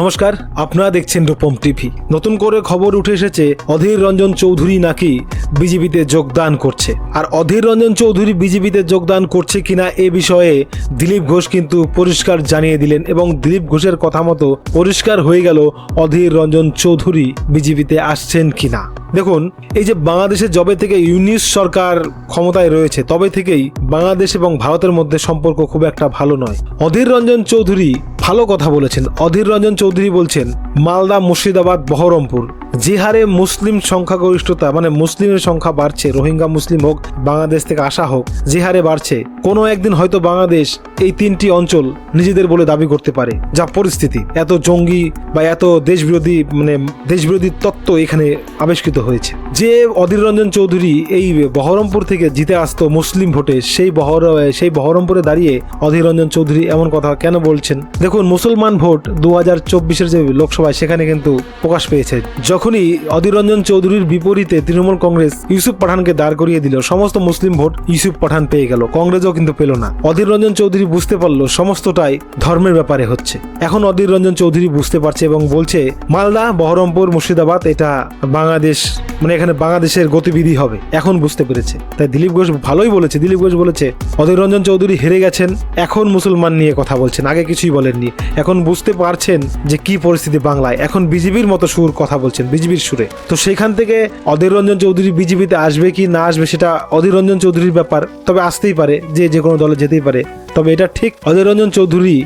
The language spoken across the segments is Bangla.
নমস্কার, আপনারা দেখছেন রূপম টিভি। নতুন করে খবর উঠে এসেছে, অধীর রঞ্জন চৌধুরী নাকি বিজেপিতে যোগদান করছে। আর অধীর রঞ্জন চৌধুরী বিজেপিতে যোগদান করছে কিনা এ বিষয়ে দিলীপ ঘোষ কিন্তু পরিষ্কার জানিয়ে দিলেন এবং দিলীপ ঘোষের কথা মতো পরিষ্কার হয়ে গেল অধীর রঞ্জন চৌধুরী বিজেপিতে আসছেন কিনা। দেখুন, এই যে বাংলাদেশে জবে থেকে ইউনিস সরকার ক্ষমতায় রয়েছে, তবে থেকেই বাংলাদেশ এবং ভারতের মধ্যে সম্পর্ক খুব একটা ভালো নয়। অধীর রঞ্জন চৌধুরী ভালো কথা বলেছেন। অধীর রঞ্জন চৌধুরী বলছেন মালদা, মুর্শিদাবাদ, বহরমপুর। যে হারে মুসলিম সংখ্যাগরিষ্ঠতা মানে মুসলিমের সংখ্যা বাড়ছে, রোহিঙ্গা, মুসলিম হোক, বাংলাদেশ থেকে আসা হোক যে হারে বাড়ছে। কোনো একদিন হয়তো বাংলাদেশ এই তিনটি অঞ্চল নিজেদের বলে দাবি করতে পারে। যা পরিস্থিতি, এত জঙ্গি বা এত দেশবিরোধী মানে দেশবিরোধী তত্ত্ব এখানে আবিষ্কৃত হয়েছে। যে অধীর রঞ্জন চৌধুরী এই বহরমপুর থেকে জিতে আসতো মুসলিম ভোটে, সেই বহর, সেই বহরমপুরে দাঁড়িয়ে অধীর রঞ্জন চৌধুরী এমন কথা কেন বলছেন? দেখুন, মুসলমান ভোট দু হাজার চব্বিশের যে লোকসভায় সেখানে কিন্তু প্রকাশ পেয়েছে। যখনই অধীর রঞ্জন চৌধুরীর বিপরীতে তৃণমূল কংগ্রেস ইউসুফ পাঠানকে দাঁড় করিয়ে দিল, সমস্ত মুসলিম ভোট ইউসুফ পাঠান পেয়ে গেল, কংগ্রেসও কিন্তু পেল না। অধীর রঞ্জন চৌধুরী বুঝতে পারল, সমস্তটাই ধর্মের ব্যাপারে হচ্ছে। এখন অধীর রঞ্জন চৌধুরী বুঝতে পারছে এবং বলছে, মালদা, বহরমপুর, মুর্শিদাবাদ, এটা বাংলাদেশ মানে এখানে বাংলাদেশের গতিবিধি হবে। এখন বুঝতে পেরেছে। তাই দিলীপ ঘোষ ভালোই বলেছে। দিলীপ ঘোষ বলেছে, অধীর রঞ্জন চৌধুরী হেরে গেছেন, এখন মুসলমান নিয়ে কথা বলছেন। আগে কিছুই বলেননি। এখন বুঝতে পারছেন যে কি পরিস্থিতি বাংলায়। এখন বিজেপির মতো সুর কথা বলছেন বিজেপির সুরে। তো সেখান থেকে অধীর রঞ্জন চৌধুরী বিজেপিতে আসবে কি না আসবে সেটা অধীর রঞ্জন চৌধুরীর ব্যাপার তবে আসতেই পারে, যে যে কোনো দলে যেতেই পারে। তবে এটা ঠিক অধীর রঞ্জন চৌধুরী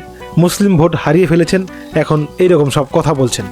মুসলিম ভোট হারিয়ে ফেলেছেন, এখন এইরকম সব কথা বলছেন।